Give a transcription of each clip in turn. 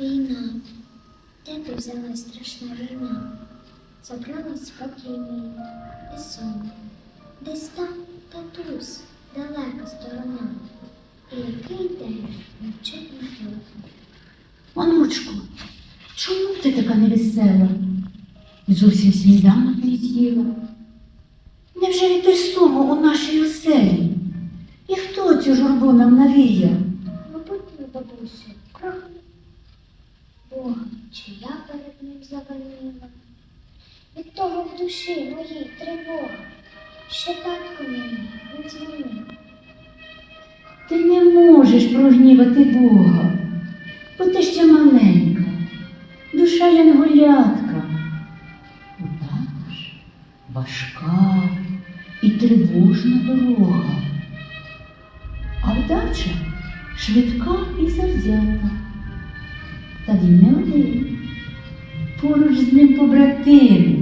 Війна. Де ти взялась страшна війна? Забрала спокій мій і сон. Десь там татусь, далека сторона. І який день мовчить на телефон. Онучко, чому ти така невесела? Зовсім сніданок не з'їла. Невже вітер суму у нашій оселі? І хто цю журбу нам навіяв? Мабуть, не бабусю, крах Бога, чи я завинила? Від того в душі моїй тривога, що татко мені не дзвонив. Ти не можеш прогнівати Бога, бо ти ще маленька, душа янголятка. Тата ж важка і тривожна дорога, а вдача швидка і завзята. Та він не один. Поруч з ним побратими,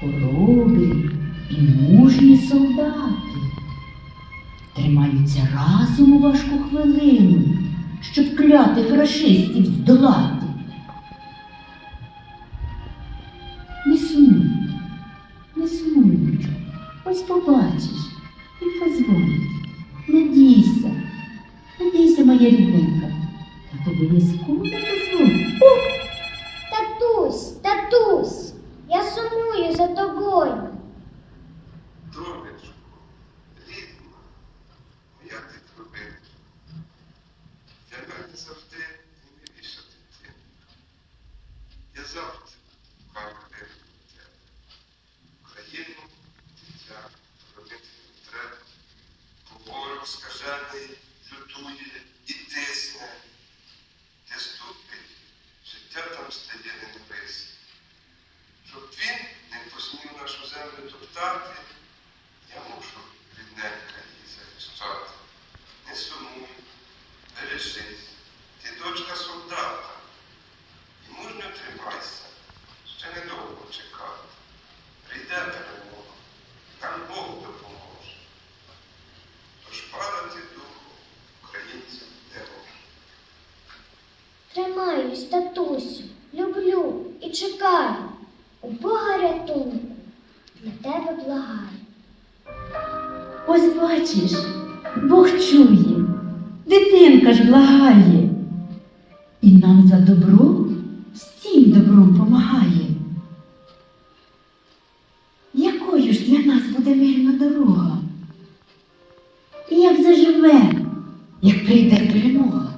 хоробрі і мужні солдати тримаються разом у важку хвилину, щоб клятих рашистів здолати. Не сумуй, не сумуй, ось побачиш і позвонить. Надійся, надійся, моя рідненька, та обов'язково позвонить. Татусь, я сумую за тобою. Донечко, рідна, моя ти трубинка. Я мене завжди наймиліша дитина. Я завжди шукав тебе. Україну, дитя, робити не треба. Бо ворог скажений лютує і тисне. Ти ступить, життя там стає ненависне. Щоб він не посмів топтати, я мушу рідненька її захищати. Не сумуй, бережись, ти дочка солдата. І мужньо тримайся, ще недовго чекати. Прийде перемога, там Бог допоможе. Тож падати духу українцям не може. Тримаюсь, татусю, люблю і чекаю. У Бога рятунку для тебе благаю. ось бачиш, Бог чує, дитинка ж благає. І нам за добро всім добром помагає. Якою ж для нас буде мирна дорога? І як заживе, як прийде перемога?